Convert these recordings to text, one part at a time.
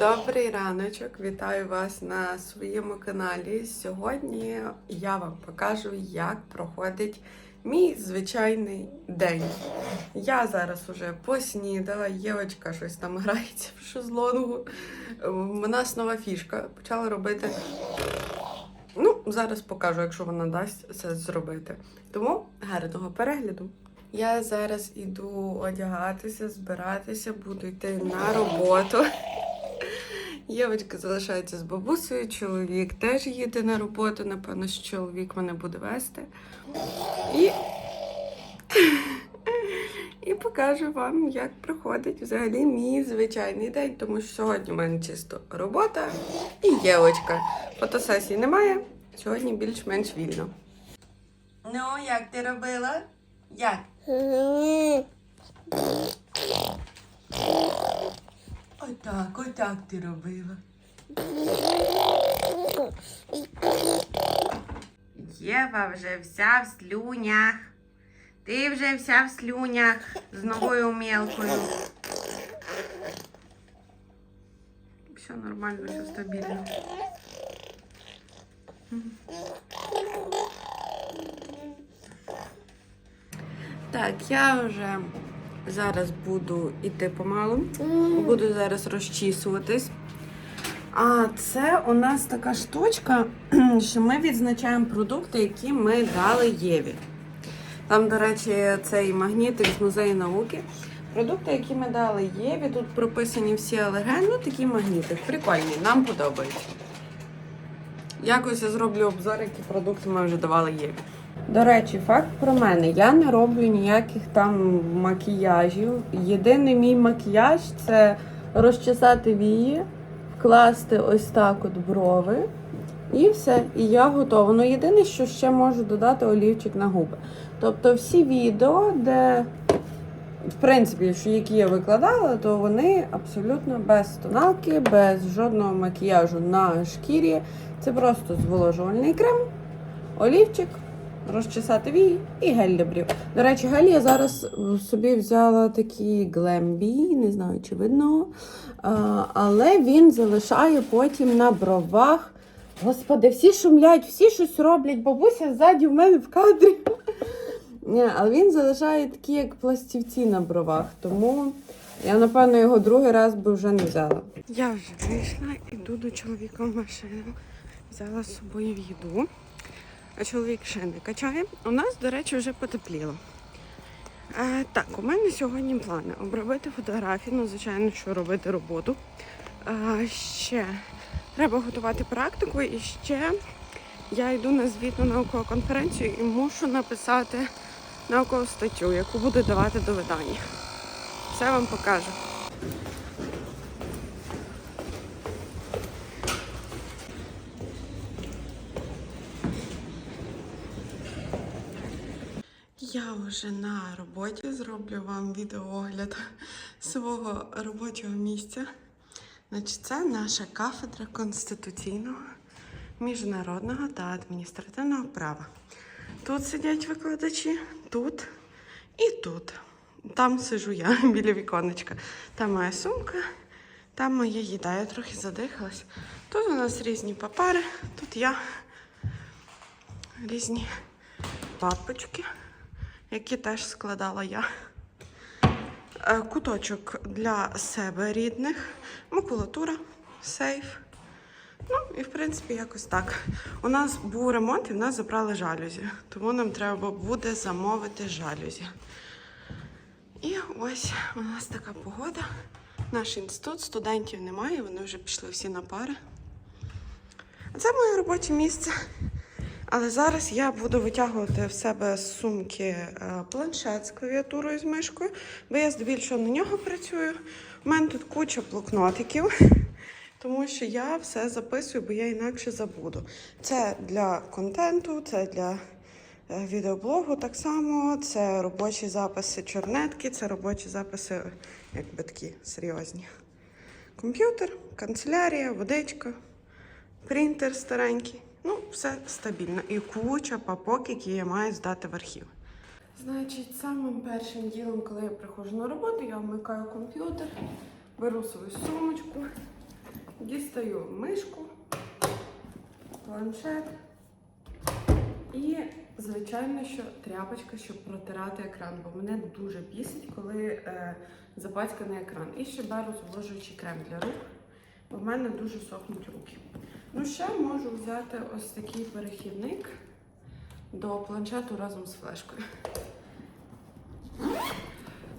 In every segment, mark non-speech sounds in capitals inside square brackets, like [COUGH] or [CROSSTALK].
Добрий раночок, вітаю вас на своєму каналі. Сьогодні я вам покажу, як проходить мій звичайний день. Я зараз уже поснідала, Євочка щось там грається в шезлонгу. У нас нова фішка. Почала робити. Ну, зараз покажу, якщо вона дасть це зробити. Тому гарного перегляду. Я зараз іду одягатися, збиратися, буду йти на роботу. Євочка залишається з бабусею, чоловік теж їде на роботу, напевно, що чоловік мене буде вести. І, [LAUGHS] і покажу вам, як проходить взагалі мій звичайний день, тому що сьогодні в мене чисто робота і Євочка. Фотосесії немає, сьогодні більш-менш вільно. Ну, як ти робила? Як? Отак, отак ти робила. Єва вже вся в слюнях. Ти вже вся в слюнях з новою мелкою. Все нормально, все стабільно. Так, я вже зараз буду йти помалу. Буду зараз розчісуватись. А це у нас така штучка, [CLEARS THROAT] що ми відзначаємо продукти, які ми дали Єві. Там, до речі, цей магнітик з музею науки. Продукти, які ми дали Єві, тут прописані всі алергени, ну такий магнітик. Прикольний, нам подобається. Якось я зроблю обзор, які продукти ми вже давали Єві. До речі, факт про мене. Я не роблю ніяких там макіяжів. Єдиний мій макіяж це розчесати вії, вкласти ось так от брови. І все, і я готова. Ну, єдине, що ще можу додати олівчик на губи. Тобто всі відео, де, в принципі, що які я викладала, то вони абсолютно без тоналки, без жодного макіяжу на шкірі. Це просто зволожувальний крем, олівчик, розчесати вії і гель для. До речі, гель я зараз собі взяла такий глембі, не знаю, чи видно. Але він залишає потім на бровах. Господи, всі шумлять, всі щось роблять. Бабуся ззаді в мене в кадрі. Але він залишає такі, як пластівці на бровах. Тому я, напевно, його другий раз би вже не взяла. Я вже вийшла, іду до чоловіка в машину. Взяла з собою їду. А чоловік ще не качає. У нас, до речі, вже потепліло. Е, так, у мене сьогодні плани обробити фотографії, ну, звичайно, що робити роботу. Е, ще треба готувати практику і ще я йду на звітну наукову конференцію і мушу написати наукову статтю, яку буду давати до видання. Все вам покажу. Я вже на роботі зроблю вам відеоогляд свого робочого місця. Значить, це наша кафедра конституційного, міжнародного та адміністративного права. Тут сидять викладачі, тут і тут. Там сижу я [LAUGHS] біля віконечка. Там моя сумка, там моя їда. Я трохи задихалась. Тут у нас різні папери, тут я різні папочки, які теж складала я. Е, Куточок для себе рідних, макулатура, сейф. Ну, і в принципі, якось так. У нас був ремонт і в нас забрали жалюзі, тому нам треба буде замовити жалюзі. І ось у нас така погода. Наш інститут, студентів немає, вони вже пішли всі на пари. А це моє робоче місце. Але зараз я буду витягувати в себе з сумки е, планшет з клавіатурою з мишкою, бо я здебільшого на нього працюю. У мене тут куча блокнотиків, [LAUGHS] тому що я все записую, бо я інакше забуду. Це для контенту, це для е, відеоблогу так само, це робочі записи чорнетки, це робочі записи, якби такі серйозні. Комп'ютер, канцелярія, водичка, принтер старенький. Ну, все стабільно. І куча папок, які я маю здати в архів. Значить, самим першим ділом, коли я приходжу на роботу, я вмикаю комп'ютер, беру свою сумочку, дістаю мишку, планшет і, звичайно, що тряпочка, щоб протирати екран, бо мене дуже бісить, коли е, запацьканий екран. І ще беру зволожуючий крем для рук, бо в мене дуже сохнуть руки. Ну, ще можу взяти ось такий перехідник до планшету разом з флешкою.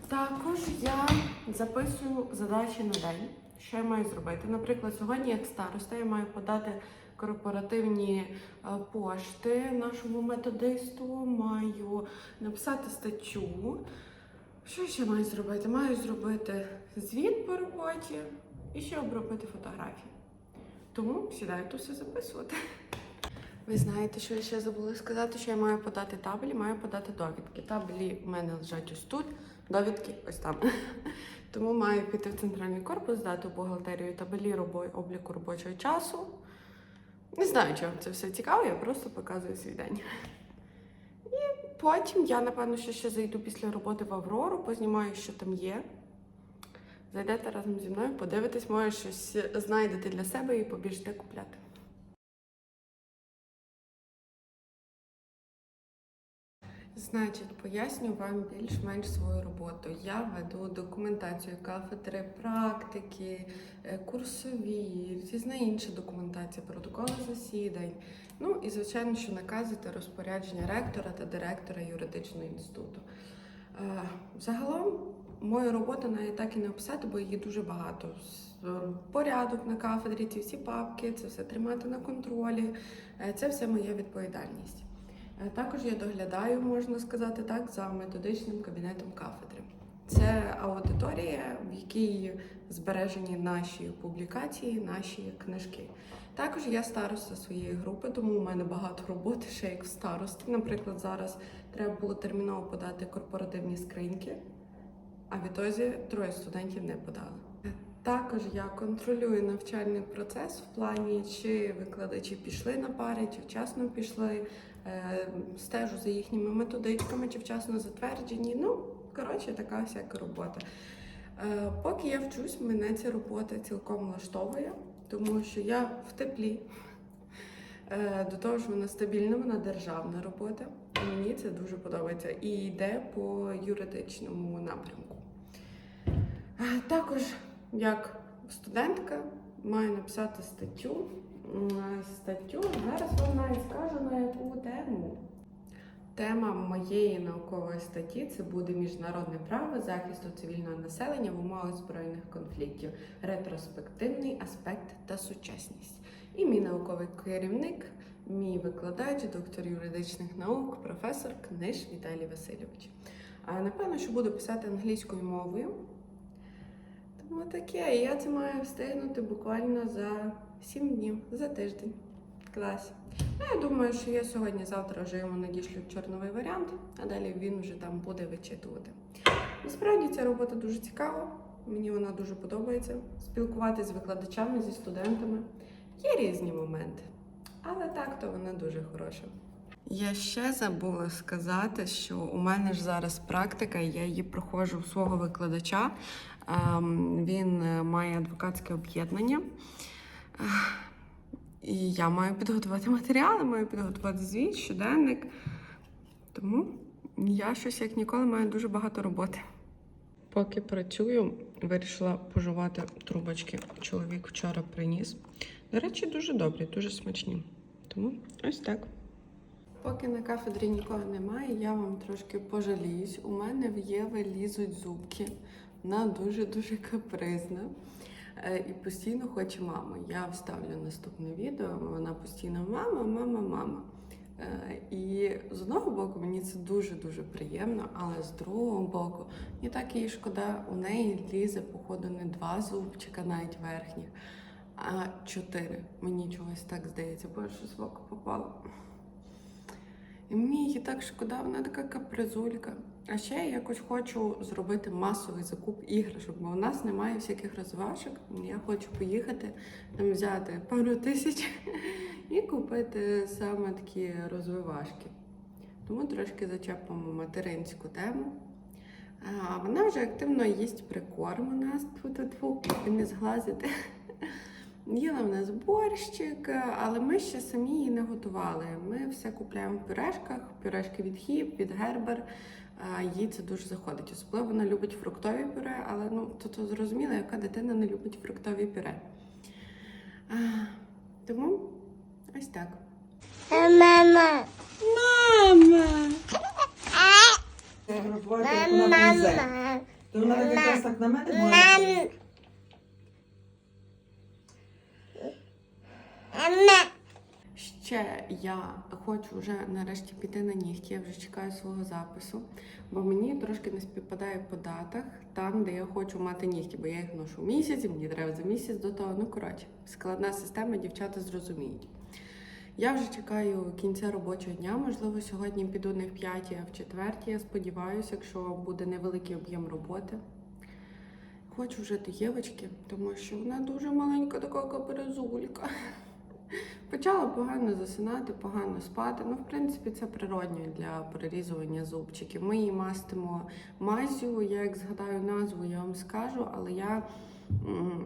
Також я записую задачі на день. Що я маю зробити? Наприклад, сьогодні, як староста, я маю подати корпоративні е, пошти нашому методисту, маю написати статтю. Що ще маю зробити? Маю зробити звіт по роботі і ще обробити фотографії. Тому сідаю тут все записувати. Ви знаєте, що я ще забула сказати, що я маю подати табелі, маю подати довідки. Табелі в мене лежать ось тут, довідки ось там. [LAUGHS] Тому маю піти в центральний корпус, здати в бухгалтерію табелі робо- обліку робочого часу. Не знаю, чого це все цікаво, я просто показую свій день. І потім я, напевно, що ще зайду після роботи в Аврору, познімаю, що там є. Зайдете разом зі мною, подивитесь, може щось знайдете для себе і побіжте купляти. Значить, поясню вам більш-менш свою роботу. Я веду документацію кафедри, практики, е, курсові, різна інша документація, протоколи засідань. Ну і звичайно, що накази та розпорядження ректора та директора юридичного інституту. Е, Загалом мою роботу навіть так і не описати, бо її дуже багато. Е, Порядок на кафедрі, ці всі папки, це все тримати на контролі. Е, Це все моя відповідальність. Е, Також я доглядаю, можна сказати так, за методичним кабінетом кафедри. Це аудиторія, в якій збережені наші публікації, наші книжки. Також я староста своєї групи, тому у мене багато роботи ще як в старості. Наприклад, зараз треба було терміново подати корпоративні скриньки, а відтоді троє студентів не подали. Також я контролюю навчальний процес в плані, чи викладачі пішли на пари, чи вчасно пішли, е, стежу за їхніми методичками, чи вчасно затверджені. Ну, коротше, така всяка робота. Е, Поки я вчусь, мене ця робота цілком влаштовує, тому що я в теплі. Е, До того ж, вона стабільна, вона державна робота. І мені це дуже подобається. І йде по юридичному напрямку. Е, Також, як студентка, маю написати статтю. Статтю зараз вам навіть скажу на яку тему. Тема моєї наукової статті це буде міжнародне право захисту цивільного населення в умовах збройних конфліктів, ретроспективний аспект та сучасність. І мій науковий керівник, мій викладач, доктор юридичних наук, професор Книж Віталій Васильович. А напевно, що буду писати англійською мовою. Тому таке, і я це маю встигнути буквально за 7 днів, за тиждень. Клас. Ну, я думаю, що я сьогодні-завтра вже йому надішлю чорновий варіант, а далі він вже там буде вичитувати. Насправді ця робота дуже цікава, мені вона дуже подобається. Спілкуватися з викладачами, зі студентами. Є різні моменти, але так то вона дуже хороша. Я ще забула сказати, що у мене ж зараз практика, я її проходжу у свого викладача. Ем, Він е, має адвокатське об'єднання. І я маю підготувати матеріали, маю підготувати звіт, щоденник. Тому я щось як ніколи маю дуже багато роботи. Поки працюю, вирішила пожувати трубочки. Чоловік вчора приніс. До речі, дуже добрі, дуже смачні. Тому ось так. Поки на кафедрі нікого немає, я вам трошки пожаліюсь. У мене в Єви лізуть зубки. Вона дуже-дуже капризна. Е, І постійно хоче маму. Я вставлю наступне відео. Вона постійно мама, мама, мама. Е, І з одного боку мені це дуже-дуже приємно, але з другого боку, мені так їй шкода, у неї лізе, походу, не два зубчика, навіть верхніх, а чотири. Мені чогось так здається, бо щось в око попало. І мені її так шкода, вона така капризулька. А ще я якось хочу зробити масовий закуп іграшок, бо у нас немає всяких розважок. Я хочу поїхати там взяти пару тисяч [LAUGHS] і купити саме такі розвивашки. Тому трошки зачепимо материнську тему. Вона вже активно їсть прикорм у нас тут тьфу, і не зглазити. [LAUGHS] Їла в нас борщик, але ми ще самі її не готували. Ми все купляємо в пюрешках, пюрешки від хіп, від гербер. Їй це дуже заходить. Особливо вона любить фруктові пюре, але ну то, то зрозуміло, яка дитина не любить фруктові пюре. А, тому ось так. Мама. Мама! Рахувати, як вона повзе. Мама. То вона так якраз так на мене може. Мам. Мама. Ще я хочу вже нарешті піти на нігті. Я вже чекаю свого запису, бо мені трошки не співпадає по датах там, де я хочу мати нігті, бо я їх ношу місяць, і мені треба за місяць до того. Ну коротше, складна система, дівчата зрозуміють. Я вже чекаю кінця робочого дня. Можливо, сьогодні піду не в п'ятій, а в четвертій. Я сподіваюся, якщо буде невеликий об'єм роботи. Хочу вже до Євочки, тому що вона дуже маленька, така каперезулька. Почала погано засинати, погано спати. Ну, в принципі, це природньо для перерізування зубчиків. Ми її мастимо мазю. Я як згадаю назву, я вам скажу, але я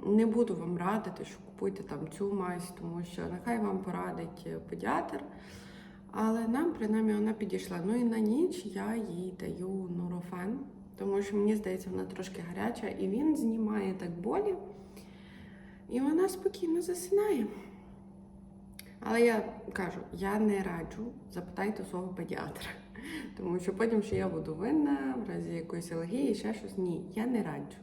не буду вам радити, що купуйте там цю мазь, тому що нехай вам порадить е, педіатр. Але нам принаймні вона підійшла. Ну і на ніч я їй даю нурофен, тому що мені здається, вона трошки гаряча, і він знімає так болі, і вона спокійно засинає. Але я кажу, я не раджу, запитайте свого педіатра. [LAUGHS] Тому що потім ще я буду винна, в разі якоїсь алергії, ще щось. Ні, я не раджу.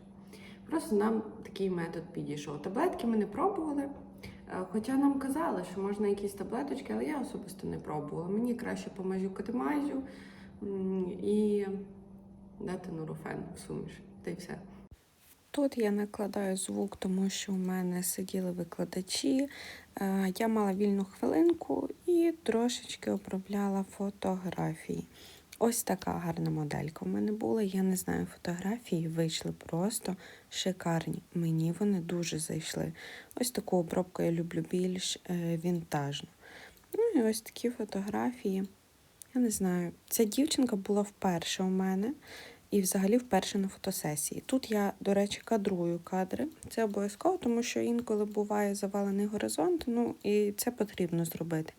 Просто нам такий метод підійшов. Таблетки ми не пробували. Е, Хоча нам казали, що можна якісь таблеточки, але я особисто не пробувала. Мені краще помазюкати мазю і дати нурофен в суміш. Та й все. Тут я накладаю звук, тому що у мене сиділи викладачі. Е, Я мала вільну хвилинку і трошечки обробляла фотографії. Ось така гарна моделька у мене була. Я не знаю, фотографії вийшли просто шикарні. Мені вони дуже зайшли. Ось таку обробку я люблю більш е, вінтажну. Ну і ось такі фотографії. Я не знаю, ця дівчинка була вперше у мене і взагалі вперше на фотосесії. Тут я, до речі, кадрую кадри. Це обов'язково, тому що інколи буває завалений горизонт, ну і це потрібно зробити.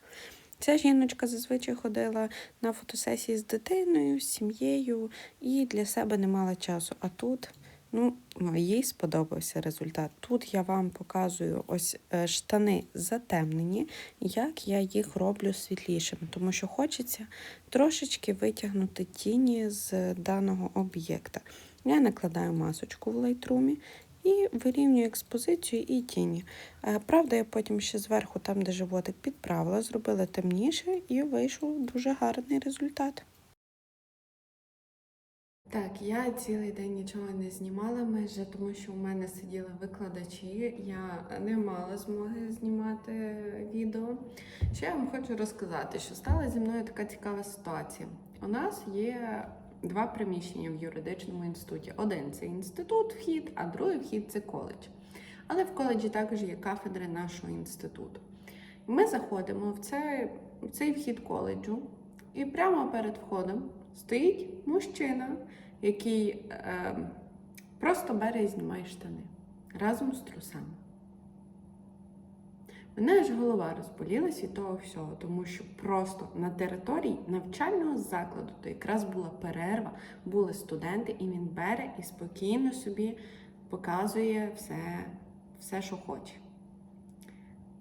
Ця жіночка зазвичай ходила на фотосесії з дитиною, з сім'єю і для себе не мала часу. А тут, ну, їй сподобався результат. Тут я вам показую ось е, штани затемнені, як я їх роблю світлішими, тому що хочеться трошечки витягнути тіні з даного об'єкта. Я накладаю масочку в лайтрумі і вирівнюю експозицію і тіні. Е, Правда, я потім ще зверху, там, де животик, підправила, зробила темніше і вийшов дуже гарний результат. Так, я цілий день нічого не знімала майже, тому що у мене сиділи викладачі. Я не мала змоги знімати відео. Ще я вам хочу розказати, що стала зі мною така цікава ситуація. У нас є два приміщення в юридичному інституті. Один це інститут вхід, а другий вхід це коледж. Але в коледжі також є кафедри нашого інституту. Ми заходимо в цей, в цей вхід коледжу, і прямо перед входом стоїть мужчина, який е, просто бере і знімає штани разом з трусами. Мене аж голова розболілась від того всього, тому що просто на території навчального закладу, то якраз була перерва, були студенти, і він бере і спокійно собі показує все, все що хоче.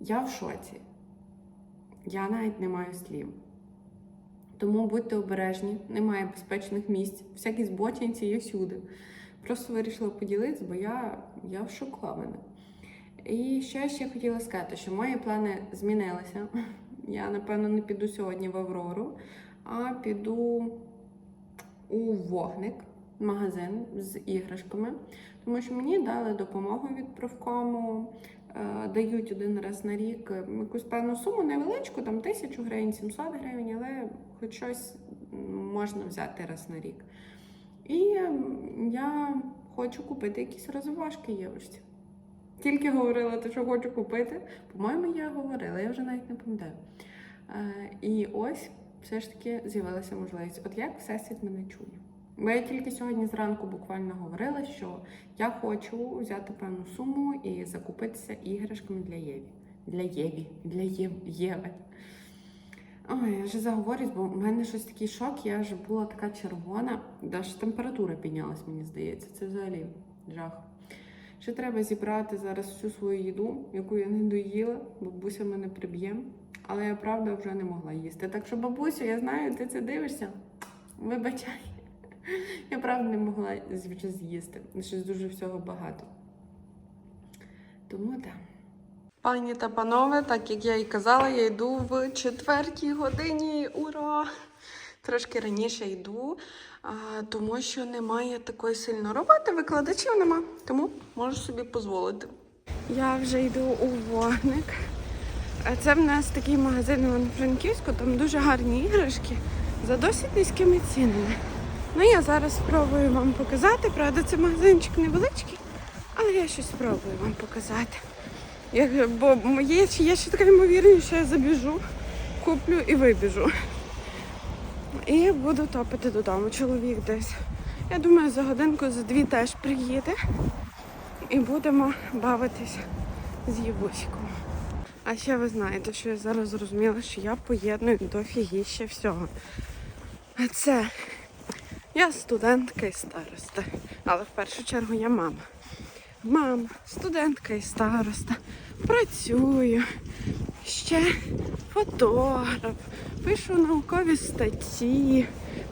Я в шоці. Я навіть не маю слів. Тому будьте обережні, немає безпечних місць, всякі збочинці є всюди. Просто вирішила поділитися, бо я, я в шокована. І я ще хотіла сказати, що мої плани змінилися. [LAUGHS] Я, напевно, не піду сьогодні в Аврору, а піду у вогник, магазин з іграшками, тому що мені дали допомогу від профкому, е, дають один раз на рік якусь певну суму, невеличку, там тисячу гривень, 700 гривень, але хоч щось можна взяти раз на рік. І я хочу купити якісь розважки єврості. Тільки говорила те, що хочу купити. По-моєму, я говорила, я вже навіть не пам'ятаю. Е, і ось все ж таки з'явилася можливість. От як всесвіт мене чує. Бо я тільки сьогодні зранку буквально говорила, що я хочу взяти певну суму і закупитися іграшками для Єві. Для Єві, для Єв... Єви. Ой, я вже заговорюсь, бо в мене щось такий шок, я вже була така червона, навіть температура піднялась, мені здається. Це взагалі жах. Ще треба зібрати зараз всю свою їду, яку я не доїла, бабуся мене приб'є. Але я правда вже не могла їсти. Так що, бабусю, я знаю, ти це дивишся. Вибачай. Я правда не могла вже з'їсти. Щось дуже всього багато. Тому так. Пані та панове, так як я і казала, я йду в четвертій годині. Ура! Трошки раніше йду, тому що немає такої сильної роботи, викладачів нема, тому можу собі дозволити. Я вже йду у вогник. Це в нас такий магазин у Франківську, там дуже гарні іграшки за досить низькими цінами. Ну я зараз спробую вам показати. Правда, це магазинчик невеличкий, але я щось спробую вам показати. Як, бо є ще така ймовірність, що я забіжу, куплю і вибіжу. І буду топити додому. Чоловік десь. Я думаю, за годинку, за дві теж приїде. І будемо бавитись з Євуськом. А ще ви знаєте, що я зараз зрозуміла, що я поєдную до фігіща всього. А це я студентка і староста. Але в першу чергу я мама. Мама, студентка і староста. Працюю. Ще фотограф, пишу наукові статті,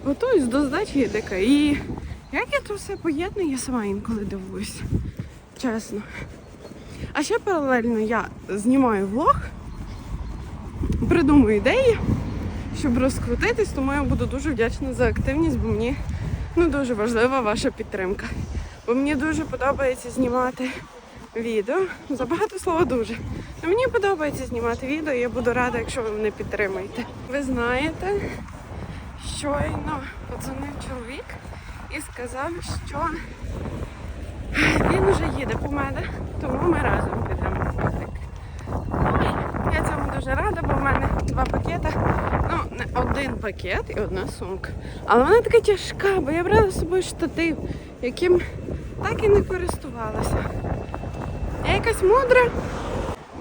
готуюсь до здачі ДКІ. Як я це все поєдную, я сама інколи дивуюся. Чесно. А ще паралельно я знімаю влог, придумую ідеї, щоб розкрутитись, тому я буду дуже вдячна за активність, бо мені ну, дуже важлива ваша підтримка. Бо мені дуже подобається знімати відео. Забагато слова дуже. Ну, мені подобається знімати відео, і я буду рада, якщо ви мене підтримаєте. Ви знаєте, щойно подзвонив чоловік і сказав, що він вже їде по мене, тому ми разом підемо. Ну, Я цьому дуже рада, бо в мене два пакети. Ну, один пакет і одна сумка. Але вона така тяжка, бо я брала з собою штатив, яким так і не користувалася. Я якась мудра.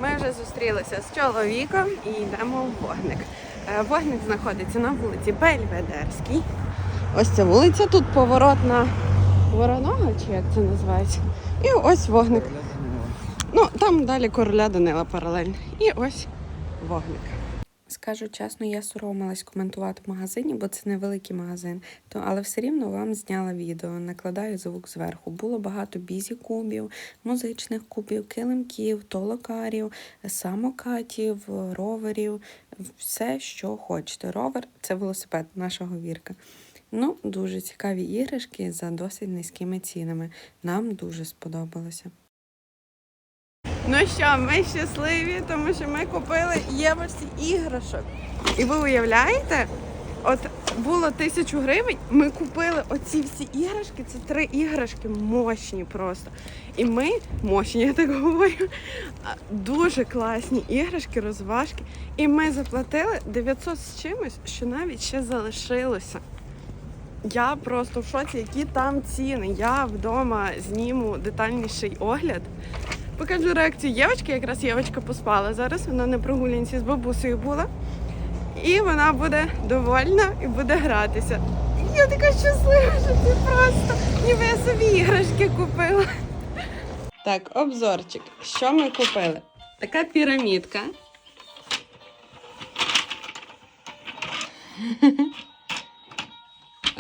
Ми вже зустрілися з чоловіком і йдемо в вогник. Е, Вогник знаходиться на вулиці Бельведерській. Ось ця вулиця, тут поворот на Воронога, чи як це називається. І ось вогник. Ну, там далі короля Данила паралельно. І ось вогник. Скажу чесно, я соромилась коментувати в магазині, бо це невеликий магазин. То, але все рівно вам зняла відео, накладаю звук зверху. Було багато бізі кубів, музичних кубів, килимків, толокарів, самокатів, роверів, все, що хочете. Ровер це велосипед нашого вірка. Ну, дуже цікаві іграшки за досить низькими цінами. Нам дуже сподобалося. Ну що, ми щасливі, тому що ми купили євості іграшок. І ви уявляєте, от було тисячу гривень, ми купили оці всі іграшки, це три іграшки мощні просто. І ми, мощні, я так говорю, дуже класні іграшки, розважки. І ми заплатили 900 з чимось, що навіть ще залишилося. Я просто в шоці, які там ціни. Я вдома зніму детальніший огляд. Покажу реакцію Євочки. Якраз Євочка поспала зараз. Вона на прогулянці з бабусею була. І вона буде довольна і буде гратися. Я така щаслива, що це просто ніби я собі іграшки купила. Так, обзорчик. Що ми купили? Така пірамідка.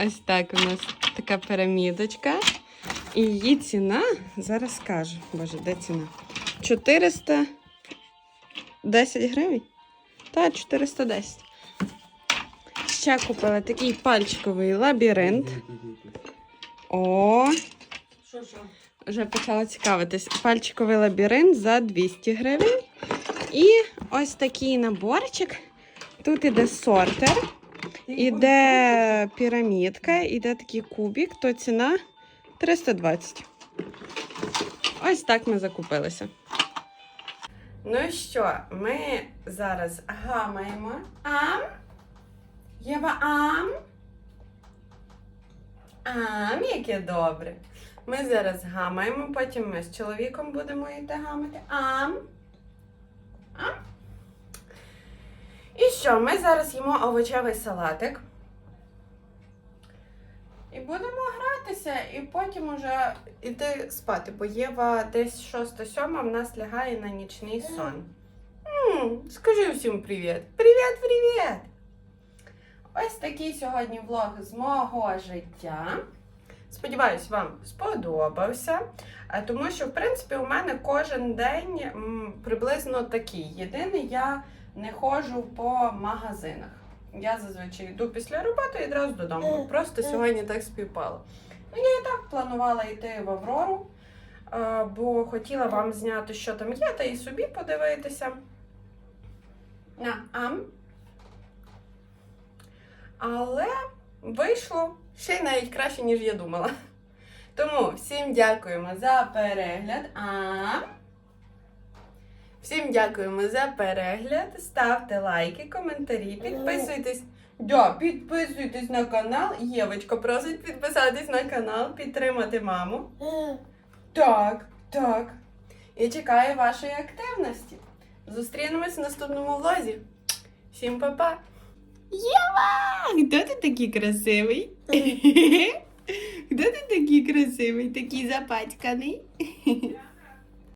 Ось так у нас така пірамідочка. І її ціна, зараз скажу, боже, де ціна? 410 гривень? Так, 410. Ще купила такий пальчиковий лабіринт. О, Що, що? вже почала цікавитись. Пальчиковий лабіринт за 200 гривень. І ось такий наборчик. Тут іде сортер, іде пірамідка, іде такий кубик, то ціна 320. Ось так ми закупилися. Ну що, ми зараз гамаємо. Ам? Єва ам? Ам, яке добре. Ми зараз гамаємо, потім ми з чоловіком будемо йти гамати. Ам. Ам. І що? Ми зараз їмо овочевий салатик. Будемо гратися, і потім уже йти спати, бо Єва десь 6-7 в нас лягає на нічний сон. М, скажи всім привіт. Привіт, привіт! Ось такий сьогодні влог з мого життя. Сподіваюсь, вам сподобався. Е, Тому що, в принципі, у мене кожен день приблизно такий. Єдине, я не ходжу по магазинах. Я зазвичай йду після роботи і одразу додому. Просто сьогодні так співпало. Ну, я і так планувала йти в Аврору, бо хотіла вам зняти, що там є, та і собі подивитися. На, ам. Але вийшло ще й навіть краще, ніж я думала. Тому всім дякуємо за перегляд. А всім дякуємо за перегляд. Ставте лайки, коментарі, підписуйтесь. Да, підписуйтесь на канал. Євочка просить підписатись на канал, підтримати маму. Так, так. І чекаю вашої активності. Зустрінемось в наступному влозі. Всім па-па! Єва! Хто ти такий красивий? [LAUGHS] Хто ти такий красивий, такий запачканий? [LAUGHS]